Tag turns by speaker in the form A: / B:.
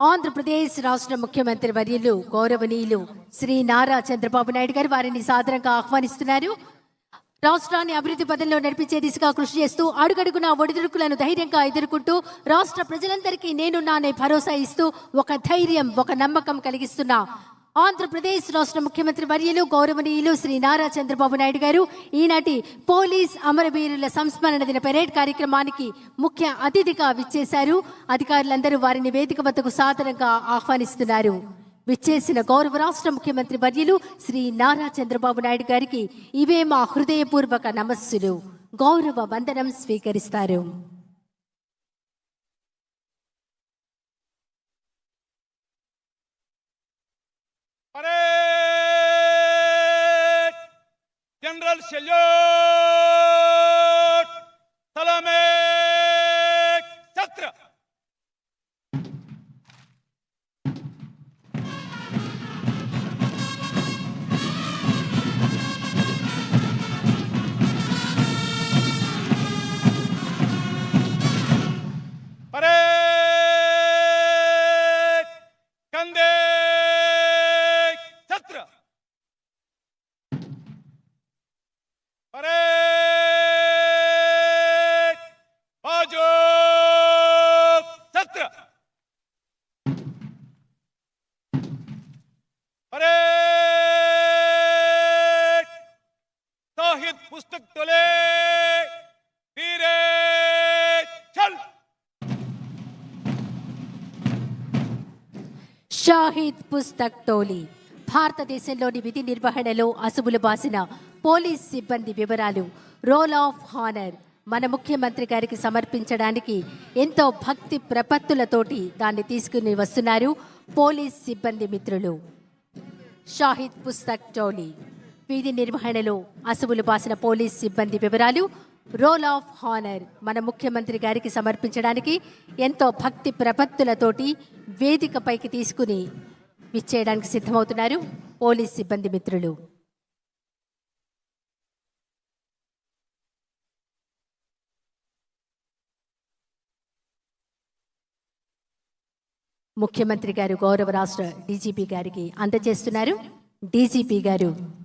A: ఆంధ్రప్రదేశ్ రాష్ట్ర ముఖ్యమంత్రి వర్యులు గౌరవనీయులు శ్రీ నారా చంద్రబాబు నాయుడు గారు వారిని సాదరంగా ఆహ్వానిస్తున్నారు. రాష్ట్రాన్ని అభివృద్ధి పదంలో నడిపించే దిశగా కృషి చేస్తూ అడుగడుగున ఒడిదుడుకులను ధైర్యంగా ఎదుర్కొంటూ రాష్ట్ర ప్రజలందరికీ నేనున్నానే భరోసా ఇస్తూ ఒక ధైర్యం ఒక నమ్మకం కలిగిస్తున్నా ఆంధ్రప్రదేశ్ రాష్ట్ర ముఖ్యమంత్రి వర్యులు గౌరవనీయులు శ్రీ నారా చంద్రబాబు నాయుడు గారు ఈనాటి పోలీస్ అమరవీరుల సంస్మరణ దిన పెరేడ్ కార్యక్రమానికి ముఖ్య అతిథిగా విచ్చేశారు. అధికారులందరూ వారిని వేదిక వద్దకు సాదరంగా ఆహ్వానిస్తున్నారు. విచ్చేసిన గౌరవ రాష్ట్ర ముఖ్యమంత్రి వర్యులు శ్రీ నారా చంద్రబాబు నాయుడు గారికి ఇవే మా హృదయపూర్వక నమస్సులు. గౌరవ వందనం స్వీకరిస్తారు.
B: जनरल सल्यूट सलामे सत्र
A: షాహిద్ పుస్తక్ టోలీ భారతదేశంలోని విధి నిర్వహణలో అసువులు బాసిన పోలీస్ సిబ్బంది వివరాలు. Roll of honour. మన ముఖ్యమంత్రి గారికి సమర్పించడానికి ఎంతో భక్తి ప్రపత్తులతోటి దాన్ని తీసుకుని వస్తున్నారు పోలీస్ సిబ్బంది మిత్రులు. షాహిద్ పుస్తక్ టోలీ వీధి నిర్వహణలో అసువులు బాసిన పోలీస్ సిబ్బంది వివరాలు రోల్ ఆఫ్ హానర్ మన ముఖ్యమంత్రి గారికి సమర్పించడానికి ఎంతో భక్తి ప్రపత్తులతోటి వేదికపైకి తీసుకుని విచ్చేయడానికి సిద్ధమవుతున్నారు పోలీస్ సిబ్బంది మిత్రులు. ముఖ్యమంత్రి గారు గౌరవ రాష్ట్ర డీజీపీ గారికి అందజేస్తున్నారు. డీజీపీ గారు